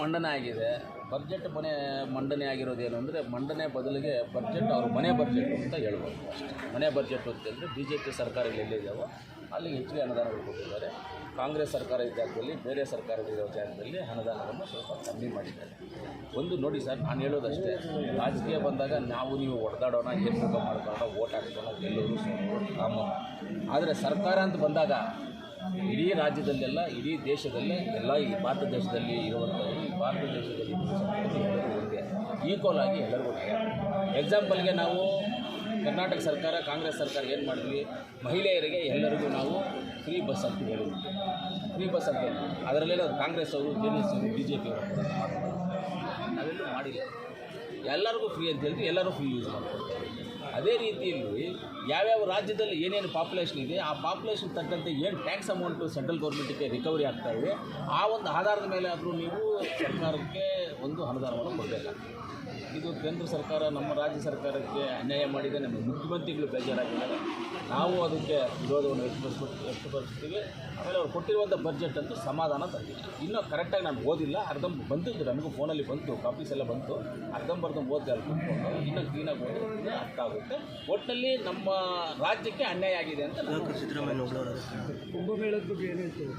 ಮಂಡನೆ ಆಗಿದೆ. ಬಜೆಟ್ ಮನೆ, ಮಂಡನೆ ಆಗಿರೋದೇನು ಅಂದರೆ ಮಂಡನೆ ಬದಲಿಗೆ ಬಜೆಟ್ ಅವ್ರ ಮನೆ ಬಜೆಟ್ ಅಂತ ಹೇಳ್ಬೋದು ಮನೆ ಬಜೆಟ್ ಅಂತಂದರೆ ಬಿ ಜೆ ಪಿ ಸರ್ಕಾರಗಳು ಎಲ್ಲಿದ್ದಾವೋ ಅಲ್ಲಿ ಹೆಚ್ಚಿಗೆ ಅನುದಾನಗಳು ಕೊಟ್ಟಿದ್ದಾರೆ. ಕಾಂಗ್ರೆಸ್ ಸರ್ಕಾರ ಜಾಗದಲ್ಲಿ, ಬೇರೆ ಸರ್ಕಾರಗಳಿರೋ ಜಾಗದಲ್ಲಿ ಅನುದಾನವನ್ನು ಸ್ವಲ್ಪ ಕಮ್ಮಿ ಮಾಡಿದ್ದಾರೆ. ಒಂದು ನೋಡಿ ಸರ್, ನಾನು ಹೇಳೋದಷ್ಟೇ, ರಾಜಕೀಯ ಬಂದಾಗ ನಾವು ನೀವು ಹೊಡೆದಾಡೋಣ ಏನು ಮಾಡ್ಕೊಳೋಣ ಓಟ್ ಹಾಕ್ಕೊಳ್ಳೋಣ ಗೆಲ್ಲೋರು ಸೋಲೋರು ಆದರೆ ಸರ್ಕಾರ ಅಂತ ಬಂದಾಗ ಇಡೀ ರಾಜ್ಯದಲ್ಲೆಲ್ಲ, ಇಡೀ ದೇಶದಲ್ಲೇ, ಎಲ್ಲ ಈ ಭಾರತ ದೇಶದಲ್ಲಿ ಇರುವಂಥವರು ಈ ಭಾರತ ಈಕ್ವಲ್ ಆಗಿ ಎಲ್ಲರಿಗೂ ಎಕ್ಸಾಂಪಲ್ಗೆ ನಾವು ಕರ್ನಾಟಕ ಸರ್ಕಾರ, ಕಾಂಗ್ರೆಸ್ ಸರ್ಕಾರ ಏನು ಮಾಡಿದ್ವಿ? ಮಹಿಳೆಯರಿಗೆ ಎಲ್ಲರಿಗೂ ನಾವು ಫ್ರೀ ಬಸ್ ಅಂತ ಹೇಳಿದ್ವಿ. ಫ್ರೀ ಬಸ್ ಅಂತ ಹೇಳಿದ್ವಿ. ಅದರಲ್ಲೆಲ್ಲ ಕಾಂಗ್ರೆಸ್ ಅವರು, ಜೆ ಎಸ್ ಅವರು ಬಿ ಜೆ ಪಿ ಅವರು. ನಾವೆಲ್ಲೂ ಮಾಡಿಲ್ಲ. ಎಲ್ಲರಿಗೂ ಫ್ರೀ ಅಂತ ಹೇಳಿದ್ವಿ ಎಲ್ಲರೂ ಫ್ರೀ ಯೂಸ್ ಮಾಡ್ಕೊಳ್ತಾರೆ ಅದೇ ರೀತಿಯಲ್ಲಿ ಯಾವ್ಯಾವ ರಾಜ್ಯದಲ್ಲಿ ಏನೇನು ಪಾಪ್ಯುಲೇಷನ್ ಇದೆ, ಆ ಪಾಪ್ಯುಲೇಷನ್ ತಕ್ಕಂತೆ ಏನು ಟ್ಯಾಕ್ಸ್ ಅಮೌಂಟು ಸೆಂಟ್ರಲ್ ಗೌರ್ಮೆಂಟಿಗೆ ರಿಕವರಿ ಆಗ್ತಾ ಇದೆ, ಆ ಒಂದು ಆಧಾರದ ಮೇಲೆ ಆದರೂ ನೀವು ಸರ್ಕಾರಕ್ಕೆ ಒಂದು ಅನುದಾನವನ್ನು ಕೊಡಬೇಕಾಗ್ತದೆ. ಇದು ಕೇಂದ್ರ ಸರ್ಕಾರ ನಮ್ಮ ರಾಜ್ಯ ಸರ್ಕಾರಕ್ಕೆ ಅನ್ಯಾಯ ಮಾಡಿದೆ ನಮ್ಮ ಮುಖ್ಯಮಂತ್ರಿಗಳು ಬೇಜಾರಾಗಿದ್ದಾರೆ. ನಾವು ಅದಕ್ಕೆ ವಿರೋಧವನ್ನು ವ್ಯಕ್ತಪಡಿಸ್ಬಿಟ್ಟು ವ್ಯಕ್ತಪಡಿಸ್ತೀವಿ. ಆಮೇಲೆ ಅವ್ರು ಕೊಟ್ಟಿರುವಂಥ ಬಜೆಟ್ ಅಂತೂ ಸಮಾಧಾನ ತಂದಿಲ್ಲ ಇನ್ನೂ ಕರೆಕ್ಟಾಗಿ ನಾನು ಓದಿಲ್ಲ ಅರ್ಧಂಬ ಬಂದಿದ್ದು ನಮಗೂ ಫೋನಲ್ಲಿ ಬಂತು ಕಾಪೀಸ್ ಎಲ್ಲ ಬಂತು. ಅರ್ಧಂಬರ್ಧಂ ಓದಿದೆ ಅಲ್ಲಿ ಕುತ್ಕೊಂಡು ಇನ್ನೂ ಕ್ಲೀನಾಗಿ ಓದಿ ಇನ್ನೂ ಅರ್ಥ ಆಗುತ್ತೆ. ಒಟ್ಟಿನಲ್ಲಿ ನಮ್ಮ ರಾಜ್ಯಕ್ಕೆ ಅನ್ಯಾಯ ಆಗಿದೆ ಅಂತ ಸಿದ್ದರಾಮಯ್ಯ ಕುಂಭಮೇಳದ ಬಗ್ಗೆ ಏನು ಹೇಳ್ತೀವಿ